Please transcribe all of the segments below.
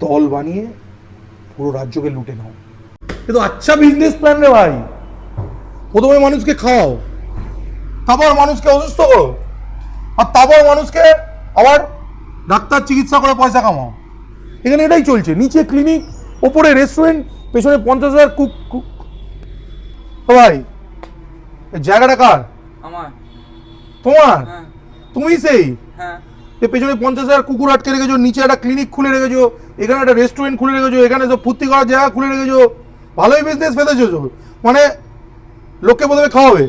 দল বানিয়ে পুরো রাজ্যকে লুটে নাও। এ তো আচ্ছা বিজনেস প্ল্যান রে ভাই। প্রথমে মানুষকে খাওয়াও তারপর মানুষকে অসুস্থ করো আর তারপর মানুষকে আবার ডাক্তার চিকিৎসা করে পয়সা কামাও। এখানে এটাই চলছে। নিচে ক্লিনিক ওপরে রেস্টুরেন্ট পেছনে পঞ্চাশ হাজার কুক কুক ভাই জায়গাটা কার? আমার। তোমার? হ্যাঁ। তুমি সেই? হ্যাঁ। পেছনে পঞ্চাশ হাজার কুকুর আটকে রেখেছো নিচে একটা ক্লিনিক খুলে রেখেছো এখানে একটা রেস্টুরেন্ট খুলে রেখেছো এখানে সব ফুর্তি করার জায়গা খুলে রেখেছো ভালোই বিজনেস তো। মানে লোককে প্রথমে খাওয়াবে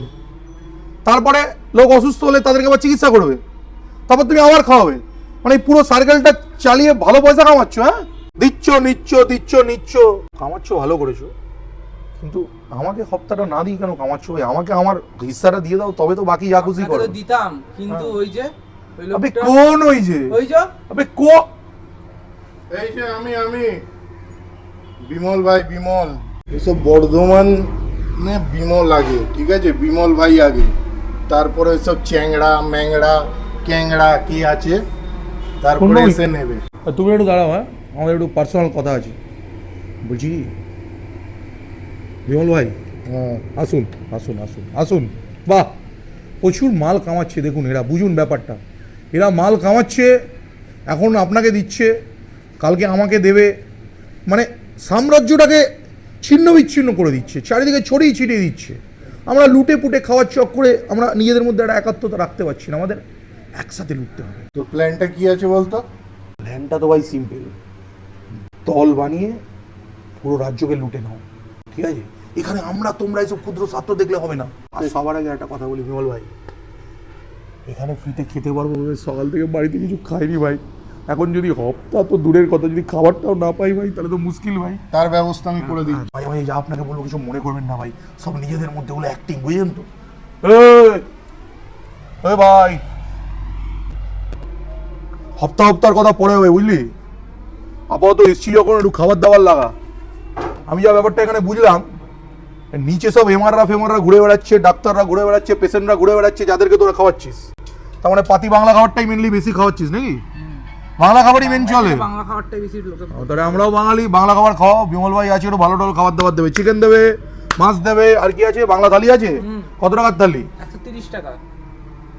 তারপরে লোক অসুস্থ হলে তাদেরকে আবার চিকিৎসা করবে তারপর তুমি আবার খাওয়াবে। মানে এই পুরো সার্কেলটা চালিয়ে ভালো পয়সা কামাচ্ছ হ্যাঁ? দিচ্ছ নিচ্ছ দিচ্ছ নিচ্ছ। কামাচ্ছ ভালো করেছ। কিন্তু আমাকে হপ্তাটা না দিয়ে কেন কামাচ্ছ ভাই? আমাকে আমার হিস্সাটা দিয়ে দাও তবে তো বাকি যা খুশি করো। দিতাম কিন্তু হ্যাঁ। ওই যে আবে কোন ওই যে? ওই যে আবে কো এই যে আমি আমি। বিমল ভাই বিমল। এসব বর্ধমানে বিমল আগে ঠিক আছে? বিমল ভাই আগে। তারপরে সব চ্যাংড়া ম্যাংড়া ক্যাংড়া কি আছে? তারপরে এসে নেবে। তুমি একটু দাঁড়াও হ্যাঁ? আমাদের একটু পার্সোনাল কথা আছে। বলছি বিমল ভাই হ্যাঁ। আসুন আসুন আসুন আসুন। বাহ! প্রচুর মাল কামাচ্ছে দেখুন এরা বুঝুন ব্যাপারটা। এরা মাল কামাচ্ছে এখন আপনাকে দিচ্ছে। কালকে আমাকে দেবে। মানে সাম্রাজ্যটাকে ছিন্ন বিচ্ছিন্ন করে দিচ্ছে চারিদিকে ছড়িয়ে ছিটিয়ে দিচ্ছে। আমরা লুটে পুটে খাওয়ার চক করে আমরা নিজেদের মধ্যে একটা একাত্মতা রাখতে পারছি না আমাদের একসাথে লুটতে হবে। তো প্ল্যানটা কি আছে বলতো? প্ল্যানটা তো ভাই সিম্পল দল বানিয়ে পুরো রাজ্যকে লুটে নাও ঠিক আছে? এখানে আমরা তোমরা এসব ক্ষুদ্র স্বার্থ দেখলে হবে না। আর সবার আগে একটা কথা বলি বিমল ভাই। এখানে ফ্রিতে খেতে পারব সকাল থেকে বাড়িতে কিছু খাইনি ভাই। এখন যদি হপ্তা তো দূরের কথা যদি খাবারটাও না পাই ভাই তাহলে তো মুশকিল ভাই। তার ব্যবস্থা আমি করে দিই ভাই ভাই যা আপনাকে বলব কিছু মনে করবেন না ভাই। সব নিজেদের মধ্যে ওগুলো অ্যাক্টিং বুঝলেন তো? ভাই। হপ্তা হপ্তার কথা পরে হবে বুঝলি? আপাতত এসছি যখন একটু খাবার দাবার লাগা। আমি যা ব্যাপারটা এখানে বুঝলাম নিচে সব এমআররা ফেমাররা ঘুরে বেড়াচ্ছে ডাক্তাররা ঘুরে বেড়াচ্ছে পেশেন্টরা ঘুরে বেড়াচ্ছে যাদেরকে তোরা খাওয়াচ্ছিস। তার মানে পাতি বাংলা খাবারটাই মেনলি বেশি খাওয়াচ্ছিস নাকি? বাংলা খাবারই মেন চলে। বাংলা খাবারটাই বেশি লোকে তাহলে আমরাও বাঙালি বাংলা খাবার খাওয়াও বিমল ভাই আছে একটু ভালো টালো খাবার দাবার দেবে চিকেন দেবে মাছ দেবে আর কি আছে বাংলা থালি আছে? কত টাকার থালি? একশো তিরিশ টাকা।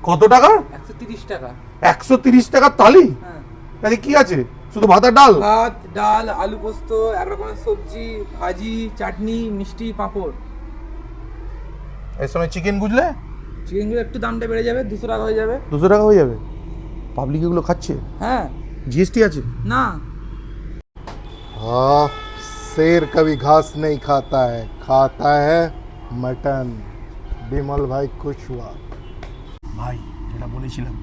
কত টাকা? একশো তিরিশ টাকা। একশো তিরিশ টাকার থালি? হ্যাঁ। আরে কি আছে? শুধু ভাত আর ডাল? ভাত ডাল আলু পোস্ত এক রকমের সবজি ভাজি চাটনি মিষ্টি পাঁপড়। এর সঙ্গে চিকেন বুঝলে চিকেনগুলো একটু দামটা বেড়ে যাবে দুশো টাকা হয়ে যাবে। দুশো টাকা হয়ে যাবে? পাবলিক এগুলো খাচ্ছে? হ্যাঁ। জিএসটি আছে না हाँ शेर कभी घास नहीं खाता है खाता है मटन बिमल भाई खुश हुआ ভাই যেটা বলেছিলাম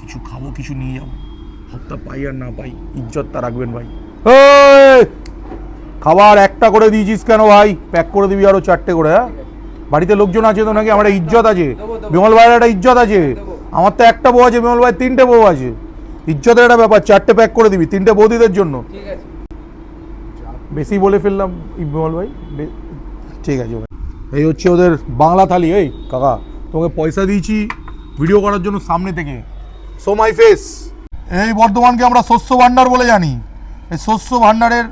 কিছু খাবো কিছু নিয়ে যাবো হপ্তা পাই আর না পাই ইজ্জতটা রাখবেন ভাই এই! খাবার একটা করে দিয়েছিস কেন ভাই প্যাক করে দিবি আরো চারটে করে হ্যাঁ বাড়িতে লোকজন আছে তো নাকি আমার একটা ইজ্জত আছে দেবো, দেবো। বিমল ভাইয়ের একটা ইজ্জত আছে দেবো। আমার তো একটা বউ আছে বিমল ভাই তিনটে বউ আছে ইজ্জতের একটা ব্যাপার চারটে প্যাক করে দিবি তিনটে বৌদিদের জন্য। বেশি বলে ফেললাম ই বিমল ভাই ঠিক আছে ভাই। এই হচ্ছে ওদের বাংলা থালি এই কাকা তোমাকে পয়সা দিয়েছি ভিডিও করার জন্য সামনে থেকে। সো মাই ফেস এই বর্ধমানকে আমরা শস্য ভাণ্ডার বলে জানি। এই শস্য ভাণ্ডারের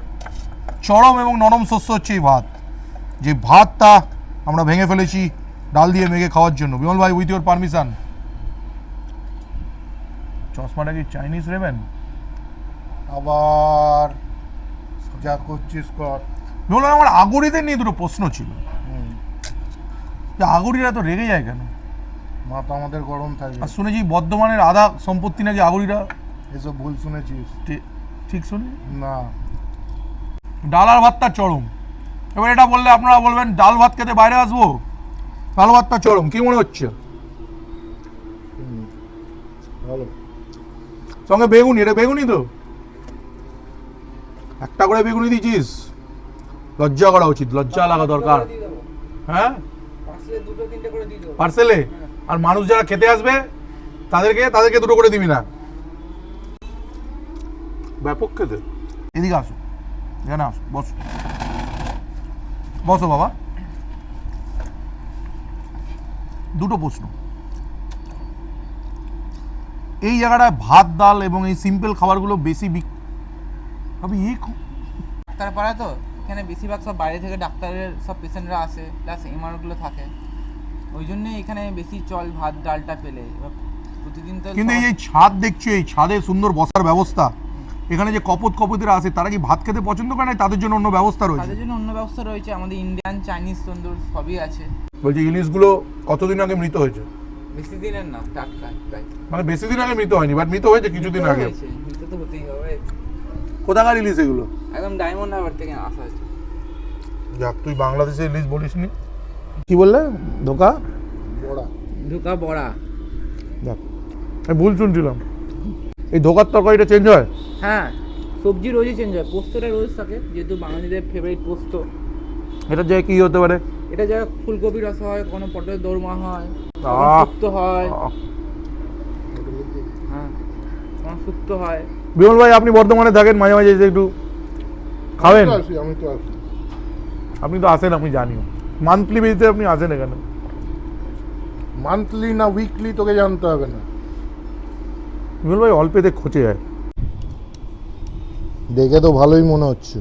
চরম এবং নরম শস্য হচ্ছে এই ভাত। যে ভাতটা আমরা ভেঙে ফেলেছি ডাল দিয়ে মেঘে খাওয়ার জন্য। বিমল ভাই উইথ ইউর পারমিশন চশমাটা কি চাইনিজ নেবেন? আবার যা করছিস কর। ভাই আমার আগরিদের নিয়ে দুটো প্রশ্ন ছিল। আগরিরা তো রেগে যায় কেন? মাথা আমাদের গরম থাকবে আর শুনেছি বর্ধমানের আধা সম্পত্তি নাকি আগরিরা? এসব ভুল শুনেছিস? ঠিক শুনি? না। ডাল আর ভাতটা চরম। এবার এটা বললে আপনারা বলবেন ডাল ভাত খেতে বাইরে আসব? ডাল ভাতটা চরম কি মনে হচ্ছে? ভালো। সঙ্গে বেগুনি, এটা বেগুনি তো? একটা করে বেগুনি দিয়েছিস। লজ্জা করা উচিত, লজ্জা লাগা দরকার। হ্যাঁ? পার্সেলে? আর মানুষ যারা খেতে আসবে, তাদেরকে তাদেরকে দুটো করে দিবি না। ব্যাপক খেতে। এদিকে আসো, এখানে আসো, বসো। বসো বাবা। দুটো প্রশ্ন। এই জায়গাটায় ভাত ডাল এবং এই সিম্পল খাবারগুলো বেশি বিক তবে ইয়ে ডাক্তারপাড়া তো এখানে বেশিরভাগ সব বাইরে থেকে ডাক্তারের সব পেশেন্টরা আসে প্লাস এমআরগুলো থাকে। ওই জন্য এখানে বেশি চল ভাত ডালটা পেলে। প্রতিদিন তো কিন্তু এই যে ছাদ দেখছ এই ছাদে সুন্দর বসার ব্যবস্থা। এখানে যে কপত কপতিরা আছে তারা কি ভাত খেতে পছন্দ করে না? তাদের জন্য অন্য ব্যবস্থা রয়েছে। তাদের জন্য অন্য ব্যবস্থা রয়েছে। আমাদের ইন্ডিয়ান চাইনিজ তন্দুর সবই আছে। বলছি ইলিশগুলো কতদিন আগে মৃত হয়েছে? বেশি দিনের না টাটকা মানে বেশি দিন আগে মৃত হয়নি বাট মৃত হয়েছে কিছুদিন আগে। মৃত তো হতেই হবে। কোথাকার ইলিশ এগুলো? একদম ডায়মন্ড হারবার থেকে আসা হয়েছে। যাক তুই বাংলাদেশে ইলিশ বলিসনি। কি বললে? ধোকা? বড়া। ঢুকা বড়া। যাক আমি ভুল শুনছিলাম। এই ধোকার তরকারিটা চেঞ্জ হয়? হ্যাঁ সবজি রোজই চেঞ্জ হয়। পোস্তটা রোজ থাকে যেহেতু বাঙালিদের ফেভারিট পোস্ত। এটা যে কি হতে পারে? এটা যা ফুলকপি রস হয় কোনো পটলের দোরমা হয়! শুক্তো হয়। হ্যাঁ কোনো শুক্তো হয়। বিমল ভাই আপনি বর্ধমানে থাকেন মাঝে মাঝে এসে একটু খাবেন? আমি তো আসি, আমি আপনি তো আসেন আপনি জানিও। মান্থলি বেসিসে আপনি আসেন এখানে। মান্থলি না উইকলি তোকে জানতে হবে না। বিমল ভাই অল্পেতে খচে যায়। দেখে তো ভালোই মনে হচ্ছে।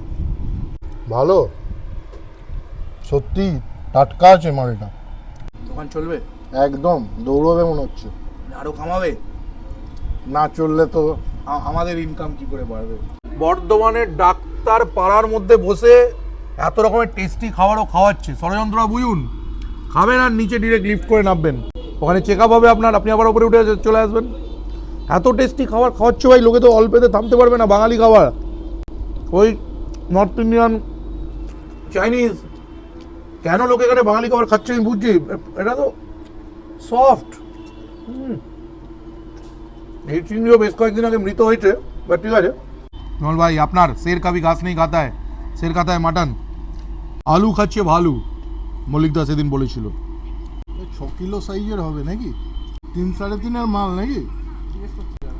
ভালো? সত্যি? টাটকা আছে মালটা দোকান চলবে? একদম দৌড়বে মনে হচ্ছে। আরও কামাবে? না চললে তো আমাদের ইনকাম কি করে বাড়বে? বর্ধমানের ডাক্তার পাড়ার মধ্যে বসে এত রকমের টেস্টি খাবারও খাওয়াচ্ছে। ষড়যন্ত্র বুঝুন। খাবেন আর নিচে ডিরেক্ট লিফট করে নামবেন। ওখানে চেক আপ হবে আপনার আপনি আবার উপরে উঠে চলে আসবেন। এত টেস্টি খাবার খাওয়াচ্ছে ভাই লোকে তো অল্পেতে থামতে পারবে না বাঙালি খাবার। ওই নর্থ ইন্ডিয়ান চাইনিজ কেন লোকে এখানে বাঙালি খাবার খাচ্ছে আমি বুঝছি। এটা তো সফট এই চিংড়িও বেশ কয়েকদিন আগে মৃত হয়েছে বাট ঠিক আছে। নল ভাই, আপনার শের কাবি ঘাস নেই খাতা হয় শের খাতা হয় মাটন। আলু খাচ্ছে ভালু। মল্লিক দা সেদিন বলেছিল। ছ কিলো সাইজের হবে নাকি? তিন সাড়ে তিনের মাল নাকি?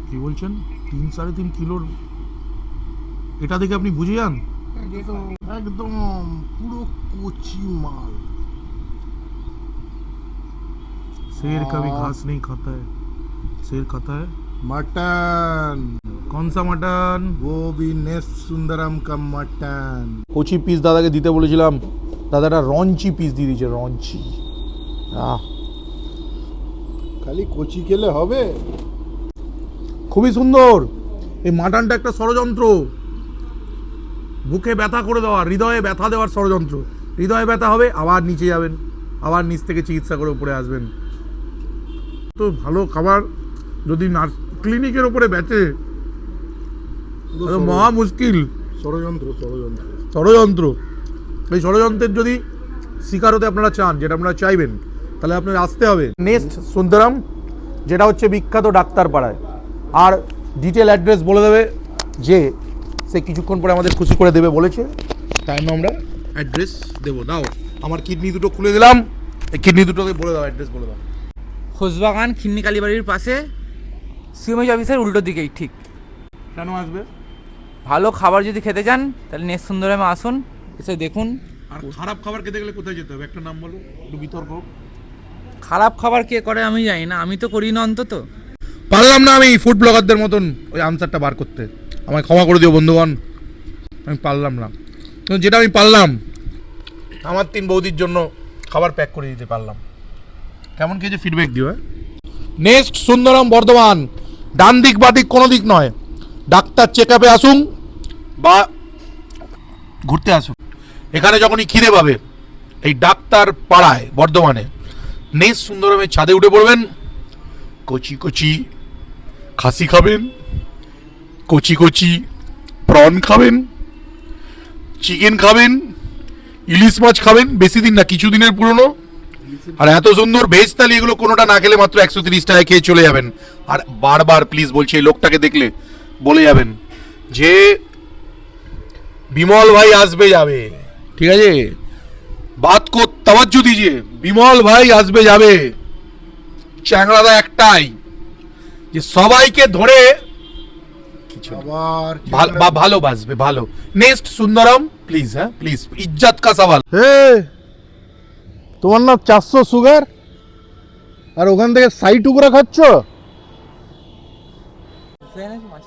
কি বলছেন? তিন সাড়ে তিন কিলোর? এটা দেখে আপনি বুঝে যান? একদম একদম পুরো কচি মাল शेर का भी घास नहीं खाता है शेर खाता है मटन कौन सा मटन वो भी नेस सुंदरम का मटन কচি পিস দাদাকে দিতে বলেছিলাম দাদাটা রঞ্চি পিস দিয়ে দিয়েছে রঞ্চি আহ খালি কচি খেলে হবে খুবই সুন্দর এই মাটনটা একটা ষড়যন্ত্র বুকে ব্যথা করে দেওয়া হৃদয়ে ব্যথা দেওয়ার ষড়যন্ত্র। হৃদয়ে ব্যথা হবে আবার নিচে যাবেন আবার নিচ থেকে চিকিৎসা করে উপরে আসবেন। তো ভালো খাবার যদি নার্স ক্লিনিকের উপরে বেচে মহা মুশকিল। ষড়যন্ত্র ষড়যন্ত্র। ষড়যন্ত্র। এই ষড়যন্ত্রের যদি শিকার হতে আপনারা চান যেটা আপনারা চাইবেন তাহলে আপনার আসতে হবে। নেক্সট সুন্দরম যেটা হচ্ছে বিখ্যাত ডাক্তার পাড়ায় আর ডিটেল অ্যাড্রেস বলে দেবে যে সে কিছুক্ষণ পরে আমাদের খুশি করে দেবে বলেছে। তাই জন্য আমরা অ্যাড্রেস দেবো দাও আমার কিডনি দুটো খুলে দিলাম। এই কিডনি দুটোকে বলে দাও অ্যাড্রেস বলে দাও। খোসবাগান খিন্নি কালীবাড়ির পাশে। সিএমএইচ অফিসের উল্টো দিকেই ঠিক। কেন আসবে? ভালো খাবার যদি খেতে চান তাহলে নেক্সট সুন্দরমে আসুন এসে দেখুন। আর খারাপ খাবার খেতে গেলে কোথায় যেতে হবে? একটা নাম বলো একটু বিতর্ক। খারাপ খাবার কে করে আমি জানি না আমি তো করি না অন্তত। পারলাম না আমি ফুড ব্লগারদের মতন ওই আনসারটা বার করতে। আমায় ক্ষমা করে দিও, বন্ধুগণ। আমি পারলাম না। যেটা আমি পারলাম, আমার তিন বৌদির জন্য খাবার প্যাক করে দিতে পারলাম। কেমন খেয়েছে? ফিডব্যাক দিও নেক্সট সুন্দরম বর্ধমান। ডান দিক, বা দিক, কোনো দিক নয়। ডাক্তার চেক আপে আসুন বা ঘুরতে আসুন। এখানে যখনই খিদে পাবে, এই ডাক্তার পাড়ায়, বর্ধমানে নেক্সট সুন্দরমের ছাদে উঠে পড়বেন। কচি কচি খাসি খাবেন। কচি কচি প্রন খাবেন, চিকেন খাবেন, ইলিশ মাছ খাবেন, বেশি দিন না, কিছু দিনের পুরনো। আর এত সুন্দর ভেজ থালি, এগুলো কোনোটা না খেলে মাত্র একশো তিরিশ টাকায় খেয়ে চলে যাবেন। আর বারবার প্লিজ বলছি, এই লোকটাকে দেখলে বলে যাবেন যে, বিমল ভাই আসবে যাবে। ঠিক আছে? বাত কো তাওয়াজ্জু দিজিয়ে, বিমল ভাই আসবে যাবে। চ্যাংড়াদা একটাই, যে সবাইকে ধরে কিছু বা- ভালোবাসবে ভালো নেক্সট সুন্দরম প্লিজ হ্যাঁ প্লিজ ইজ্জত কা সওয়াল। হে তোমার না চারশো সুগার? আর ওখান থেকে সাই টুকরা খাচ্ছ মাছ